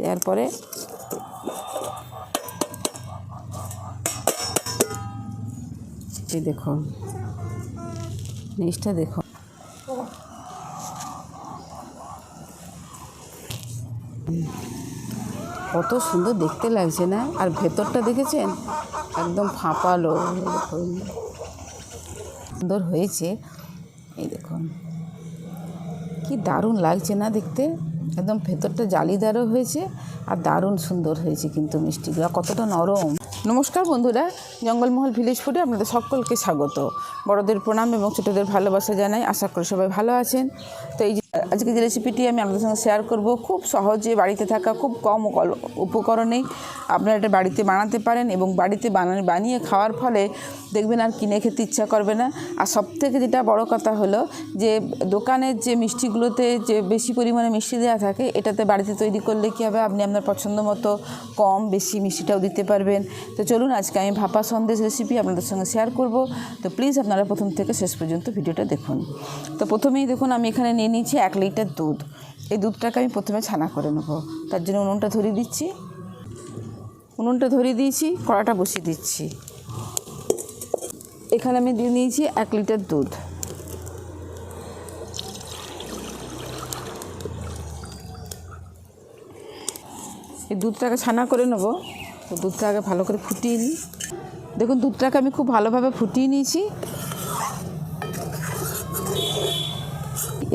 দেওয়ার পরে দেখো নিচটা দেখো কত সুন্দর দেখতে লাগছে না? আর ভেতরটা দেখেছেন? একদম ফাঁপালো। সুন্দর হয়েছে। এই দেখুন, কি দারুণ লাগছে না দেখতে? একদম ভেতরটা জালিদারও হয়েছে আর দারুণ সুন্দর হয়েছে কিন্তু মিষ্টিগুলো কতটা নরম। নমস্কার বন্ধুরা, জঙ্গলমহল ভিলেজ ফুডে আপনাদের সকলকে স্বাগত। বড়দের প্রণাম এবং ছোটোদের ভালোবাসা জানাই। আশা করি সবাই ভালো আছেন। তো এই যে আজকে যে রেসিপিটি আমি আপনাদের সঙ্গে শেয়ার করব। খুব সহজে বাড়িতে থাকা খুব কম উপকরণেই আপনারা এটা বাড়িতে বানাতে পারেন এবং বাড়িতে বানানো বানিয়ে খাওয়ার ফলে দেখবেন আর কিনে খেতে ইচ্ছা করবে না। আর সবথেকে যেটা বড় কথা হলো যে, দোকানের যে মিষ্টিগুলোতে যে বেশি পরিমাণে মিষ্টি দেওয়া থাকে, এটাতে বাড়িতে তৈরি করলে কী হবে? আপনি আপনার পছন্দ মতো কম বেশি মিষ্টিটাও দিতে পারবেন। তো চলুন, আজকে আমি ভাপা সন্দেশ রেসিপি আপনাদের সঙ্গে শেয়ার করব। তো প্লিজ আপনারা প্রথম থেকে শেষ পর্যন্ত ভিডিওটা দেখুন। তো প্রথমেই দেখুন, আমি এখানে নিয়ে নিয়েছি এক লিটার দুধ। এই দুধটাকে আমি প্রথমে ছানা করে নেব। তার জন্য উনুনটা ধরিয়ে দিচ্ছি। উনুনটা ধরিয়ে দিয়েছি, কড়াটা বসিয়ে দিচ্ছি। এখানে আমি দিয়ে নিয়েছি এক লিটার দুধ। এই দুধটাকে ছানা করে নেব। দুধটাকে ভালো করে ফুটিয়ে নিই। দেখুন, দুধটাকে আমি খুব ভালোভাবে ফুটিয়ে নিয়েছি।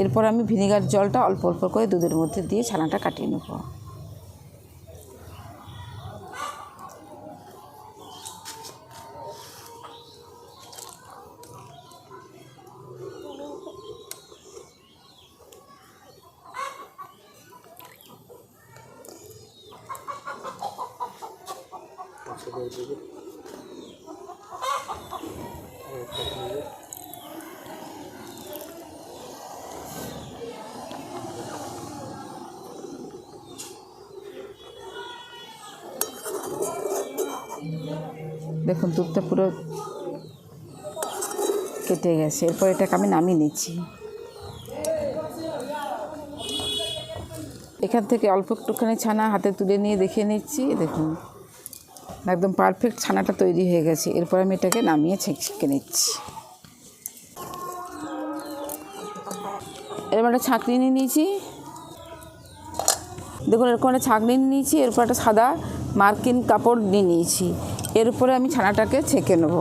এরপর আমি ভিনেগার জলটা অল্প অল্প করে দুধের মধ্যে দিয়ে ছানাটা কাটিয়ে নেব। দেখুন, দুধটা পুরো কেটে গেছে। এরপর এটাকে আমি নামিয়ে নিচ্ছি। এখান থেকে অল্প একটুখানি ছানা হাতে তুলে নিয়ে দেখে নিচ্ছি। দেখুন, একদম পারফেক্ট ছানাটা তৈরি হয়ে গেছে। এরপর আমি এটাকে নামিয়ে ছেঁকে নিচ্ছি। এরপর একটা ছাঁকনি নিয়ে নিয়েছি। দেখুন, এরকম একটা ছাঁকনি নিয়ে নিয়েছি। এরপর একটা সাদা মার্কিন কাপড় নিয়ে নিয়েছি। এর উপরে আমি ছানাটাকে ছেঁকে নেব।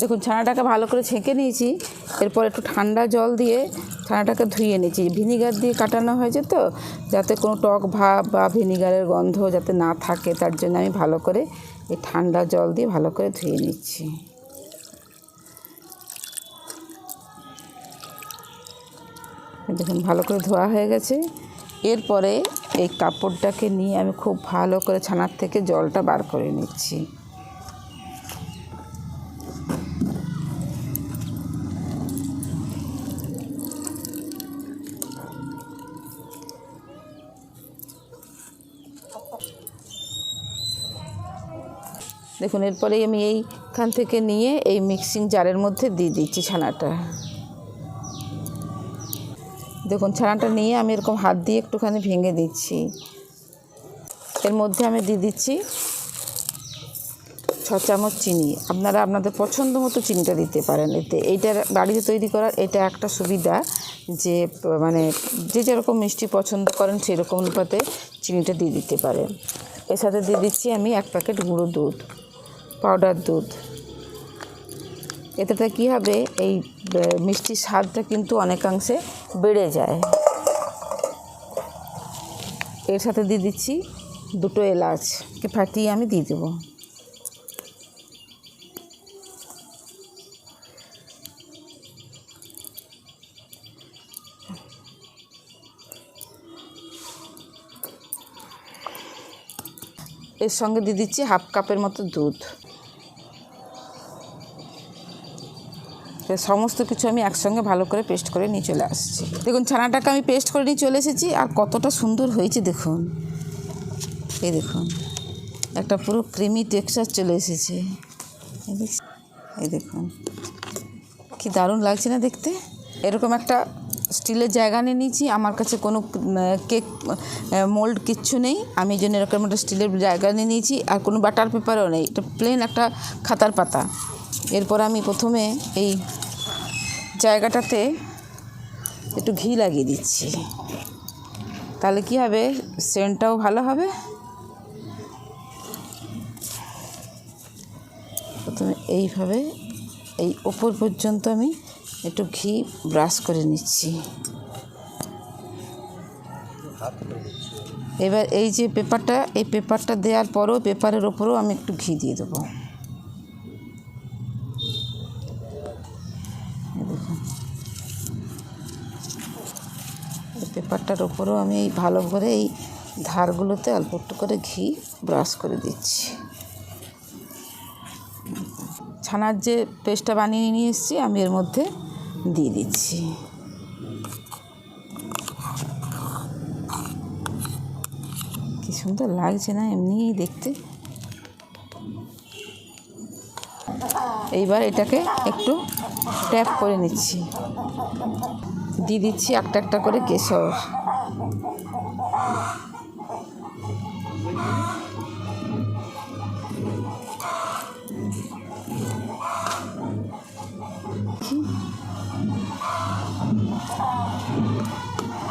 দেখুন, ছানাটাকে ভালো করে ছেঁকে নিয়েছি। এরপর একটু ঠান্ডা জল দিয়ে ছানাটাকে ধুয়ে নিয়েছি। ভিনিগার দিয়ে কাটানো হয়েছে তো, যাতে কোনো টক ভাব বা ভিনিগারের গন্ধ যাতে না থাকে, তার জন্য আমি ভালো করে এই ঠান্ডা জল দিয়ে ভালো করে ধুয়ে নিচ্ছি। দেখুন, ভালো করে ধোয়া হয়ে গেছে। এরপরে এই কাপড়টাকে নিয়ে আমি খুব ভালো করে ছানার থেকে জলটা বার করে নিচ্ছি। দেখুন, এরপরেই আমি এইখান থেকে নিয়ে এই মিক্সিং জারের মধ্যে দিয়ে দিচ্ছি ছানাটা। দেখুন, ছানাটা নিয়ে আমি এরকম হাত দিয়ে একটুখানি ভেঙে দিচ্ছি। এর মধ্যে আমি দিয়ে দিচ্ছি ছ চামচ চিনি। আপনারা আপনাদের পছন্দ মতো চিনিটা দিতে পারেন। এতে এইটার বাড়িতে তৈরি করার এটা একটা সুবিধা যে মানে যে যেরকম মিষ্টি পছন্দ করেন সেরকম অনুপাতে চিনিটা দিয়ে দিতে পারেন। এর সাথে দিয়ে দিচ্ছি আমি এক প্যাকেট গুঁড়ো দুধ। পাউডার দুধ। এতেটা কী হবে, এই মিষ্টির স্বাদটা কিন্তু অনেকাংশে বেড়ে যায়। এর সাথে দিয়ে দিচ্ছি দুটো এলাচকে ফাটিয়ে আমি দিয়ে দেবো। এর সঙ্গে দিয়ে দিচ্ছি হাফ কাপের মতো দুধ। তো সমস্ত কিছু আমি একসঙ্গে ভালো করে পেস্ট করে নিয়ে চলে আসছি। দেখুন, ছানাটাকে আমি পেস্ট করে নিয়ে চলে এসেছি আর কতটা সুন্দর হয়েছে দেখুন। এই দেখুন, একটা পুরো ক্রিমি টেক্সচার চলে এসেছে। এই দেখুন কি দারুণ লাগছে না দেখতে? এরকম একটা স্টিলের জায়গা নিয়ে নিয়েছি, আমার কাছে কোনো কেক মোল্ড কিচ্ছু নেই। আমি জন্য এরকম একটা স্টিলের জায়গা নিয়ে নিয়েছি, আর কোনো বাটার পেপারও নেই। এটা প্লেন একটা খাতার পাতা। এরপর আমি প্রথমে এই জায়গাটাতে একটু ঘি লাগিয়ে দিচ্ছি। তাহলে কি হবে? সেন্টটাও ভালো হবে। প্রথমে এইভাবে এই ওপর পর্যন্ত আমি একটু ঘি ব্রাশ করে নিচ্ছি। এবার এই যে পেপারটা, এই পেপারটা দেওয়ার পরও, পেপারের ওপরেও আমি একটু ঘি দিয়ে দেবো। এই পেপারটার ওপরেও আমি এই ভালো করে এই ধারগুলোতে অল্প একটু করে ঘি ব্রাশ করে দিচ্ছি। ছানার যে পেস্টটা বানিয়ে নিয়ে এসেছি, আমি এর মধ্যে দিয়ে দিচ্ছি। কি সুন্দর লাগছে না এমনিই দেখতে। এইবার এটাকে একটু ট্যাপ করে নিচ্ছি। দিয়ে দিচ্ছি একটা একটা করে কেশর।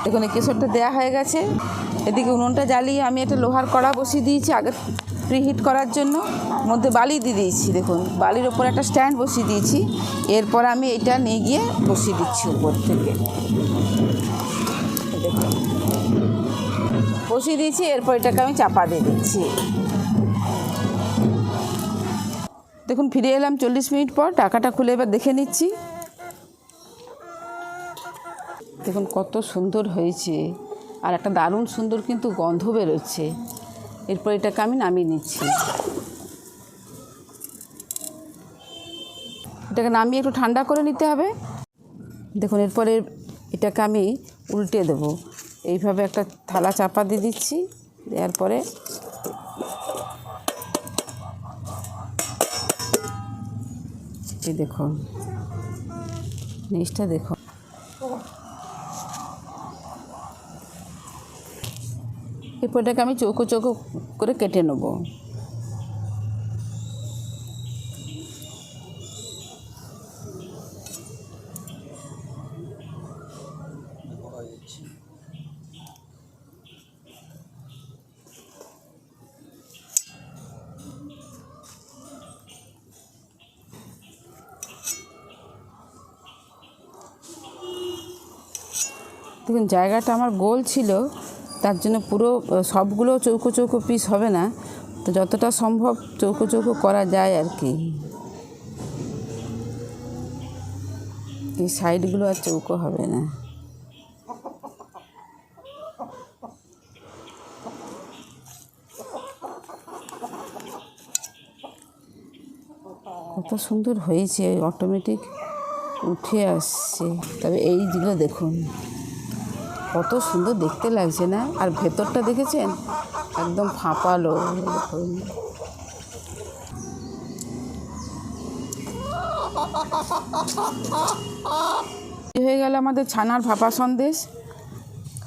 এই কেশরটা দেওয়া হয়ে গেছে। এদিকে উনুনটা জ্বালিয়ে আমি একটা লোহার কড়া বসিয়ে দিয়েছি আগে প্রিহিট করার জন্য। মধ্যে বালি দিয়ে দিয়েছি, দেখুন। বালির ওপর একটা স্ট্যান্ড বসিয়ে দিয়েছি। এরপর আমি এটা নিয়ে গিয়ে বসিয়ে দিচ্ছি উপর থেকে। বসিয়ে দিয়েছি, এরপর এটাকে আমি চাপা দিয়ে দিচ্ছি। দেখুন, ফিরে এলাম চল্লিশ মিনিট পর, টাকাটা খুলে এবার দেখে নিচ্ছি। দেখুন, কত সুন্দর হয়েছে। আর একটা দারুণ সুন্দর কিন্তু গন্ধ বেরোচ্ছে। এরপর এটাকে আমি নামিয়ে নিচ্ছি। এটাকে নামিয়ে একটু ঠান্ডা করে নিতে হবে। দেখুন, এরপরে এটাকে আমি উল্টে দেবো। এইভাবে একটা থালা চাপা দিয়ে দিচ্ছি। দেওয়ার পরে দেখুন, জিনিসটা দেখুন। এরপর এটাকে আমি চৌকো চৌকো করে কেটে নেব। দেখুন, জায়গাটা আমার গোল ছিল, তার জন্য পুরো সবগুলো চৌকো চৌকো পিস হবে না। তো যতটা সম্ভব চৌকো চৌকো করা যায় আর কি। এই সাইডগুলো আর চৌকো হবে না। কত সুন্দর হয়েছে অটোমেটিক উঠে আসছে। তবে এইগুলো দেখুন। কত সুন্দর দেখতে লাগছে না? আর ভেতরটা দেখেছেন? একদম ফাঁপালো। হয়ে গেল আমাদের ছানার ভাপা সন্দেশ।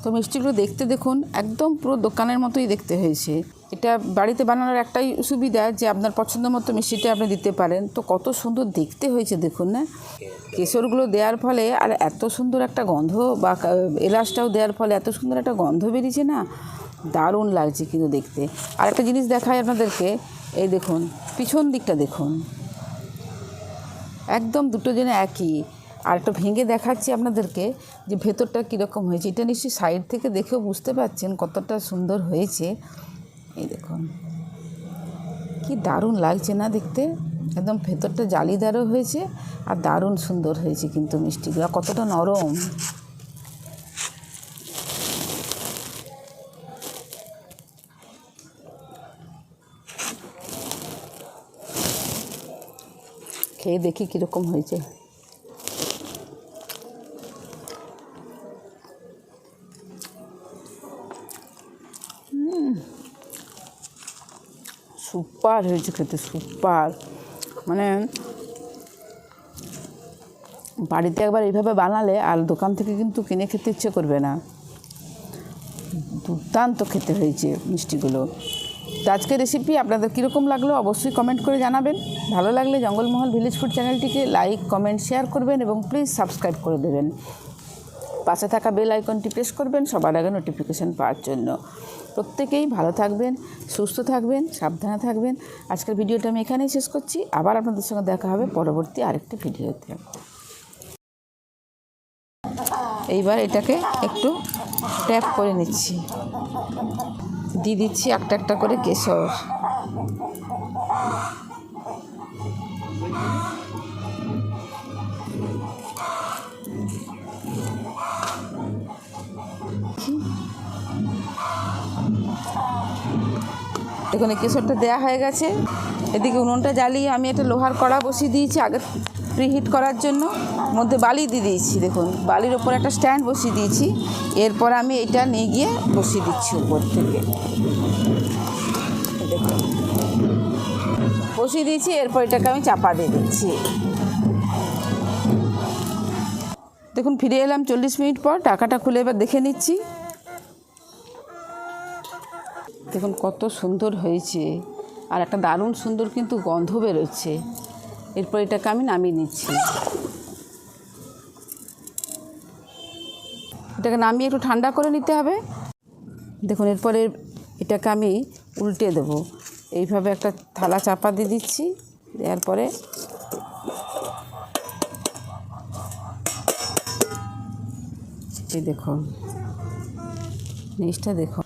তো মিষ্টিগুলো দেখতে দেখুন, একদম পুরো দোকানের মতোই দেখতে হয়েছে। এটা বাড়িতে বানানোর একটাই সুবিধা যে আপনার পছন্দ মতো মিষ্টিটা আপনি দিতে পারেন। তো কত সুন্দর দেখতে হয়েছে দেখুন না। কেশরগুলো দেওয়ার ফলে আর এত সুন্দর একটা গন্ধ বা এলাচটাও দেওয়ার ফলে এত সুন্দর একটা গন্ধ বেরিয়েছে না। দারুণ লাগছে কিন্তু দেখতে। আর একটা জিনিস দেখায় আপনাদেরকে, এই দেখুন, পিছন দিকটা দেখুন। একদম দুটো যেন একই। আর একটা ভেঙে দেখাচ্ছি আপনাদেরকে যে ভেতরটা কীরকম হয়েছে। এটা নিশ্চয়ই সাইড থেকে দেখেও বুঝতে পারছেন কতটা সুন্দর হয়েছে। এই দেখুন। কি দারুণ লাগছে না দেখতে? একদম ভেতরটা জালিদারও হয়েছে আর দারুণ সুন্দর হয়েছে কিন্তু মিষ্টিগুলো। কতটা নরম। খেয়ে দেখি কীরকম হয়েছে। সুপার হয়েছে খেতে, সুপার। মানে বাড়িতে একবার এইভাবে বানালে আর দোকান থেকে কিন্তু কিনে খেতে ইচ্ছে করবে না। দুর্দান্ত খেতে হয়েছে মিষ্টিগুলো। তো আজকের রেসিপি আপনাদের কীরকম লাগল অবশ্যই কমেন্ট করে জানাবেন। ভালো লাগলে জঙ্গলমহল ভিলেজ ফুড চ্যানেলটিকে লাইক কমেন্ট শেয়ার করবেন এবং প্লিজ সাবস্ক্রাইব করে দেবেন। পাশে থাকা বেল আইকনটি প্রেস করবেন, সবার আগে নোটিফিকেশান পাওয়ার জন্য। প্রত্যেকেই ভালো থাকবেন, সুস্থ থাকবেন, সাবধানে থাকবেন। আজকের ভিডিওটা আমি এখানেই শেষ করছি। আবার আপনাদের সঙ্গে দেখা হবে পরবর্তী আরেকটি ভিডিওতে। এইবার এটাকে একটু ট্যাপ করে নিচ্ছি। দিয়ে দিচ্ছি একটা একটা করে কেশর। এই কেশরটা দেওয়া হয়ে গেছে। এদিকে উনুনটা জ্বালিয়ে আমি একটা লোহার কড়া বসিয়ে দিয়েছি আগে প্রিহিট করার জন্য। মধ্যে বালি দিয়ে দিয়েছি, দেখুন। বালির ওপর একটা স্ট্যান্ড বসিয়ে দিয়েছি। এরপর আমি এটা নিয়ে গিয়ে বসিয়ে দিচ্ছি উপর থেকে। বসিয়ে দিয়েছি, এরপর এটাকে আমি চাপা দিয়ে দিচ্ছি। দেখুন, ফিরে এলাম চল্লিশ মিনিট পর, টাকাটা খুলে এবার দেখে নিচ্ছি। দেখুন, কত সুন্দর হয়েছে। আর একটা দারুণ সুন্দর কিন্তু গন্ধ বেরোচ্ছে। এরপর এটাকে আমি নামিয়ে নিচ্ছি। এটাকে নামিয়ে একটু ঠান্ডা করে নিতে হবে। দেখুন, এরপরে এটাকে আমি উল্টে দেব। এইভাবে একটা থালা চাপা দিয়ে দিচ্ছি। দেওয়ার পরে এই দেখুন, জিনিসটা দেখুন।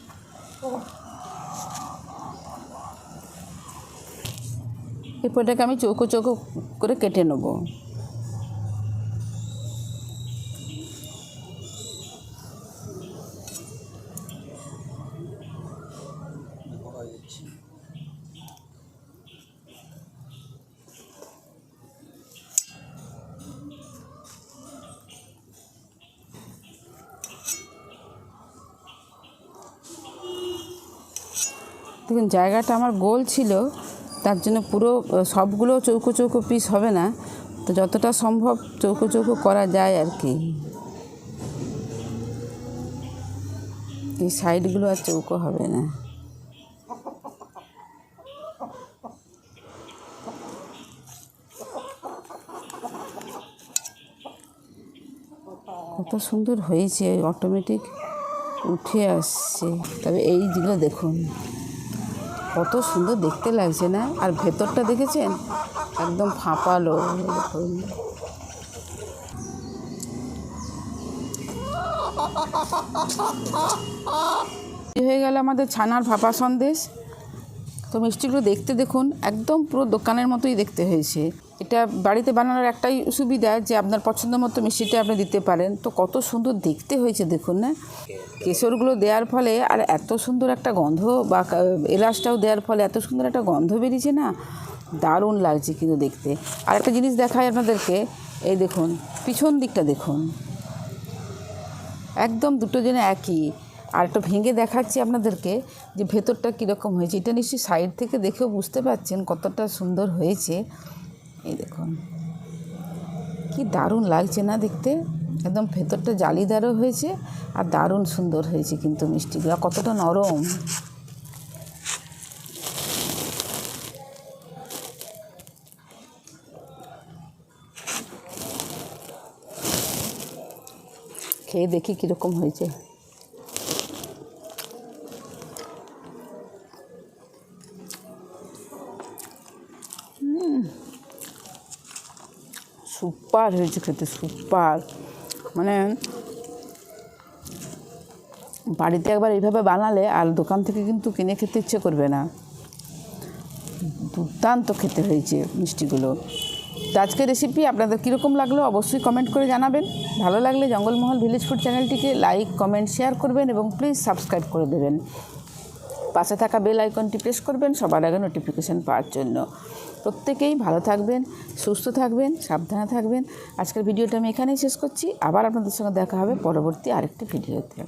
এরপর আমি চৌকো চৌকো করে কেটে নেব। দেখুন জায়গাটা আমার গোল ছিল। তার জন্য পুরো সবগুলো চৌকো চৌকো পিস হবে না। তো যতটা সম্ভব চৌকো চৌকো করা যায় আর কি। এই সাইডগুলো আর চৌকো হবে না। কত সুন্দর হয়েছে অটোমেটিক উঠে আসছে। তবে এইগুলো দেখুন। কত সুন্দর দেখতে লাগছে না? আর ভেতরটা দেখেছেন? একদম ফাঁপালো। হয়ে গেল আমাদের ছানার ফাঁপা সন্দেশ। তো মিষ্টিগুলো দেখতে দেখুন, একদম পুরো দোকানের মতোই দেখতে হয়েছে। এটা বাড়িতে বানানোর একটাই সুবিধা যে আপনার পছন্দ মতো মিষ্টিটা আপনি দিতে পারেন। তো কত সুন্দর দেখতে হয়েছে দেখুন, না? কেশরগুলো দেওয়ার ফলে আর এত সুন্দর একটা গন্ধ বা এলাচটাও দেওয়ার ফলে এত সুন্দর একটা গন্ধ বেরিয়েছে, না? দারুণ লাগছে কিন্তু দেখতে। আর একটা জিনিস দেখায় আপনাদেরকে, এই দেখুন, পিছন দিকটা দেখুন। একদম দুটো যেন একই। আর একটা ভেঙে দেখাচ্ছি আপনাদেরকে যে ভেতরটা কীরকম হয়েছে। এটা নিশ্চয়ই সাইড থেকে দেখেও বুঝতে পারছেন কতটা সুন্দর হয়েছে। এই দেখুন। কি দারুণ লাগছে না দেখতে? একদম ভেতরটা জালিদারও হয়েছে আর দারুণ সুন্দর হয়েছে কিন্তু মিষ্টিগুলো। কতটা নরম। খেয়ে দেখি কীরকম হয়েছে। সুপার হয়েছে খেতে, সুপার। মানে বাড়িতে একবার এইভাবে বানালে আর দোকান থেকে কিন্তু কিনে খেতে ইচ্ছে করবে না। দুর্দান্ত খেতে হয়েছে মিষ্টিগুলো। তো আজকের রেসিপি আপনাদের কীরকম লাগল অবশ্যই কমেন্ট করে জানাবেন। ভালো লাগলে জঙ্গলমহল ভিলেজ ফুড চ্যানেলটিকে লাইক কমেন্ট শেয়ার করবেন এবং প্লিজ সাবস্ক্রাইব করে দেবেন। পাশে থাকা বেল আইকনটি প্রেস করবেন, সবার আগে নোটিফিকেশান পাওয়ার জন্য। প্রত্যেকেই ভালো থাকবেন, সুস্থ থাকবেন, সাবধানে থাকবেন। আজকের ভিডিওটা আমি এখানেই শেষ করছি। আবার আপনাদের সঙ্গে দেখা হবে পরবর্তী আরেকটি ভিডিওতে।